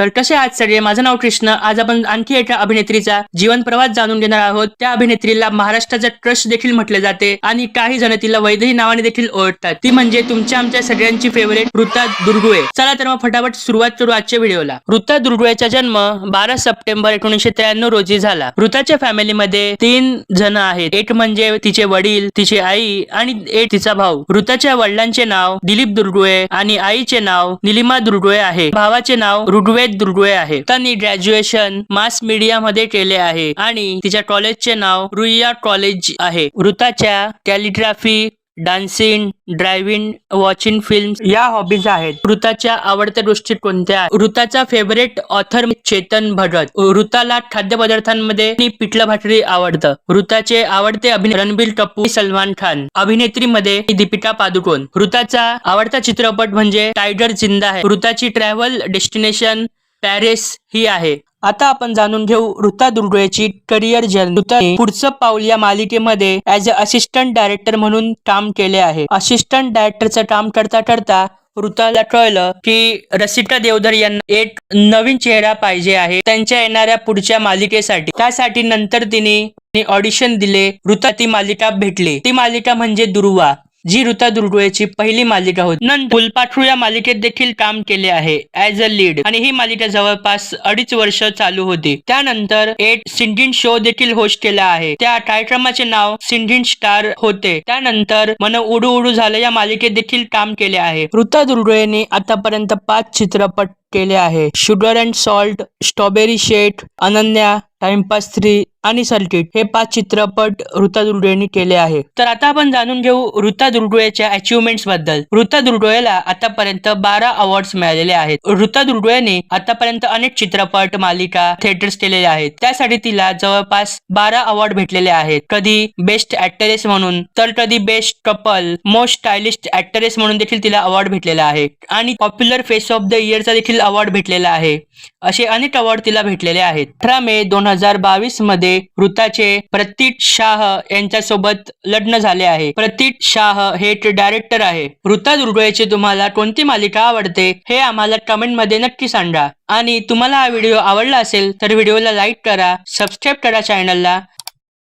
तर कसे आहात सगळे? माझं नाव कृष्ण. आज आपण आणखी एका अभिनेत्रीचा जीवन प्रवास जाणून घेणार आहोत. त्या अभिनेत्रीला महाराष्ट्राचा ट्रस्ट देखील म्हटले जाते आणि काही जण तिला वैदेही नावाने देखील ओळखतात. ती म्हणजे तुमच्या आमच्या सगळ्यांची फेवरेट ऋता दुर्गुळे. चला तर मग फटाफट सुरुवात करू आजच्या व्हिडिओला. ऋता दुर्गुळेचा जन्म बारा सप्टेंबर एकोणीशे त्र्याण्णव रोजी झाला. ऋताच्या फॅमिलीमध्ये तीन जण आहेत. एक म्हणजे तिचे वडील तिची आई आणि एक तिचा भाऊ. ऋताच्या वडिलांचे नाव दिलीप दुर्गुळे आणि आईचे नाव निलिमा दुर्गुळे आहे. भावाचे नाव ऋग्वेद दुर्गुळे आहे. त्यांनी ग्रॅज्युएशन मास मीडिया मध्ये केले आहे आणि तिच्या कॉलेजचे नाव रुईया कॉलेज आहे. वृताच्या calligraphy dancing driving watching film या हॉबीज आहेत. ऋताच्या आवडत्या गोष्टी कोणत्या वृताचा ऋताचा फेवरेट ऑथर चेतन भगत. ऋताला खाद्यपदार्थांमध्ये पिठलं भाकरी आवडतं. ऋताचे आवडते अभिनेते रणबीर कपूर सलमान खान. अभिनेत्रीमध्ये दीपिका पादुकोण. ऋताचा आवडता चित्रपट म्हणजे टायगर जिंदा आहे. ऋताची ट्रॅव्हल डेस्टिनेशन पॅरिस ही आहे. आता आपण जाणून घेऊ ऋता दुर्गुळेची करिअर जर्नी पुढचं पाऊल या मालिकेमध्ये ऍज अ असिस्टंट डायरेक्टर म्हणून काम केले आहे. असिस्टंट डायरेक्टरचं काम करता करता ऋताला कळलं की रसिका देवधर यांना एक नवीन चेहरा पाहिजे आहे. त्यांच्या येणाऱ्या पुढच्या मालिकेसाठी. त्यासाठी नंतर तिने ऑडिशन दिले. ऋता ती मालिका भेटली. ती मालिका म्हणजे दुर्वा. जी ऋता दुर्गुळेची पहिली मालिका होती. नंतर फुलपाखरू या मालिकेत देखील काम केले आहे ऍज अ लीड आणि ही मालिका जवळपास अडीच वर्ष चालू होती. त्यानंतर एक सिंगिंग शो देखील होस्ट केला आहे. त्या कार्यक्रमाचे नाव सिंगिंग स्टार होते. त्यानंतर मन उडू उडू झालं या मालिकेत देखील काम केले आहे. ऋता दुर्गुळेने आतापर्यंत पाच चित्रपट केले आहे. Sugar and salt strawberry Shet Ananya timepass three आणि सर्किट हे पाच चित्रपट ऋता दुर्गुळेने केले आहे. तर आता आपण जाणून घेऊ ऋता दुर्गुळेच्या अचिव्हमेंट्सबद्दल. ऋता दुर्गुळेला आतापर्यंत बारा अवॉर्ड्स मिळालेले आहेत. ऋता दुर्गुळेने आतापर्यंत अनेक चित्रपट मालिका थिएटर्स केलेले आहेत. त्यासाठी तिला जवळपास बारा अवॉर्ड भेटलेले आहेत. कधी बेस्ट ऍक्टरेस म्हणून तर कधी best couple most stylist actress म्हणून देखील तिला अवॉर्ड भेटलेला आहे. आणि पॉप्युलर फेस ऑफ द इयरचा देखील अवॉर्ड भेटलेला आहे. असे अनेक अवॉर्ड तिला भेटलेले आहेत. अठरा मे दोन हजार बावीसमध्ये ऋताचे प्रतीक शाह यांच्यासोबत लग्न झाले आहे. प्रतीक शाह हे डायरेक्टर आहे. ऋता दुर्गळेची तुम्हाला कोणती मालिका आवडते हे आम्हाला कमेंटमध्ये नक्की सांगा. आणि तुम्हाला हा व्हिडिओ आवडला असेल तर व्हिडिओला लाईक करा सबस्क्राईब करा चॅनलला